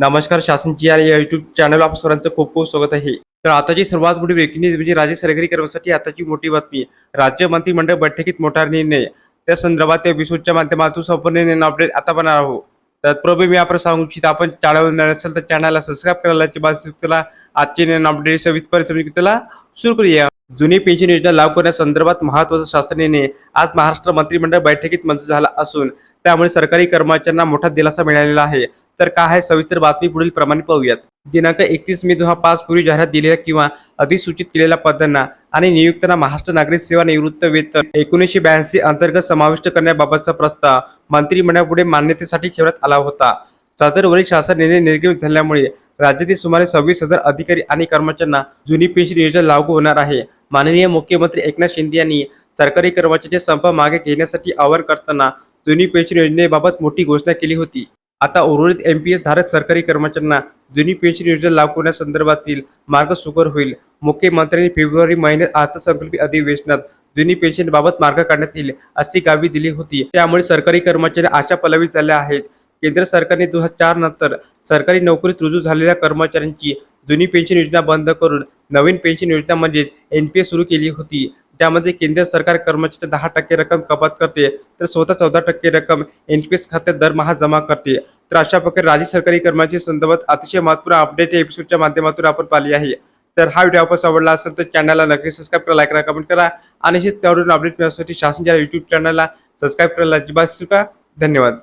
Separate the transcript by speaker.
Speaker 1: नमस्कार शासनची या YouTube channel आप सर्वांचं खूप खूप स्वागत आहे. तर आताची सर्वात मोठी ब्रेकिंग न्यूज म्हणजे राज्य सरकारी कर्मचारी आताची मोठी बातमी. राज्य मंत्रिमंडळ बैठकीत मोठा निर्णय. त्या संदर्भात त्या एपिसोडच्या माध्यमातून संपूर्ण अपडेट आता बनणार आहोत. तत्पूर्वी मी आपण सांगू इच्छित आपण चॅनल असेल तर चॅनलला सबस्क्राईब करायला बाजूला आजचे नवीन अपडेट सविस्तर त्याला सुरू करूया. जुनी पेन्शन योजना लागू करण्यासंदर्भात महत्त्वाचा शासन निर्णय आज महाराष्ट्र मंत्रिमंडळ बैठकीत मंजूर झाला असून त्यामुळे सरकारी कर्मचाऱ्यांना मोठा दिलासा मिळालेला आहे. तर काय आहे सविस्तर बातमी पुढील प्रमाणे पाहूयात. दिनांक एकतीस मे दोन हजार पाच पूर्वी जाहिरात दिलेल्या किंवा अधिसूचित केलेल्या पदांना आणि नियुक्तांना महाराष्ट्र नागरिक सेवा निवृत्त वेतन एकोणीसशे ब्याऐंशी अंतर्गत समाविष्ट करण्याबाबतचा प्रस्ताव मंत्रिमंडळापुढे मान्यतेसाठी ठेवण्यात आला होता. सदरवरील शासन निर्णय निर्गमित झाल्यामुळे राज्यातील सुमारे सव्वीस हजार अधिकारी आणि कर्मचाऱ्यांना जुनी पेन्शन योजना लागू होणार आहे. माननीय मुख्यमंत्री एकनाथ शिंदे यांनी सरकारी कर्मचाऱ्यांचे संप मागे घेण्यासाठी आवाहन करताना जुनी पेन्शन योजनेबाबत मोठी घोषणा केली होती. आता उर्वरित एम पी एस धारक सरकारी कर्मचाऱ्यांना जुनी पेन्शन योजना लागू करण्यासंदर्भातील मार्ग सुकर होईल. मुख्यमंत्र्यांनी फेब्रुवारी महिन्यात अर्थसंकल्पीय अधिवेशनात जुनी पेन्शन बाबत मार्ग काढण्यात येईल अशी गावी दिली होती. त्यामुळे सरकारी कर्मचारी आशा पलवित झाल्या आहेत. केंद्र सरकारने दोन हजार चार नंतर सरकारी नोकरीत रुजू झालेल्या कर्मचाऱ्यांची जुनी पेन्शन योजना बंद करून नवीन पेन्शन योजना म्हणजेच एन पी एस सुरू केली होती. त्यामध्ये केंद्र सरकार कर्मचारी दहा टक्के रक्कम कपात करते तर स्वतः चौदा टक्के रक्कम एन पी एस खात्यात दरमहा जमा करते. तर अशा प्रकारे राज्य सरकारी कर्मचारी संदर्भात अतिशय महत्त्वपूर्ण अपडेट या एपिसोडच्या माध्यमातून आपण पाहिली आहे. तर हा व्हिडिओ आपण आवडला असेल तर चॅनलला नक्की सबस्क्राईब करा लाईक करा कमेंट करा आणि त्यावरून अपडेट मिळवण्यासाठी शासनच्या युट्यूब चॅनलला सबस्क्राईब करायला अजिबात चुका धन्यवाद.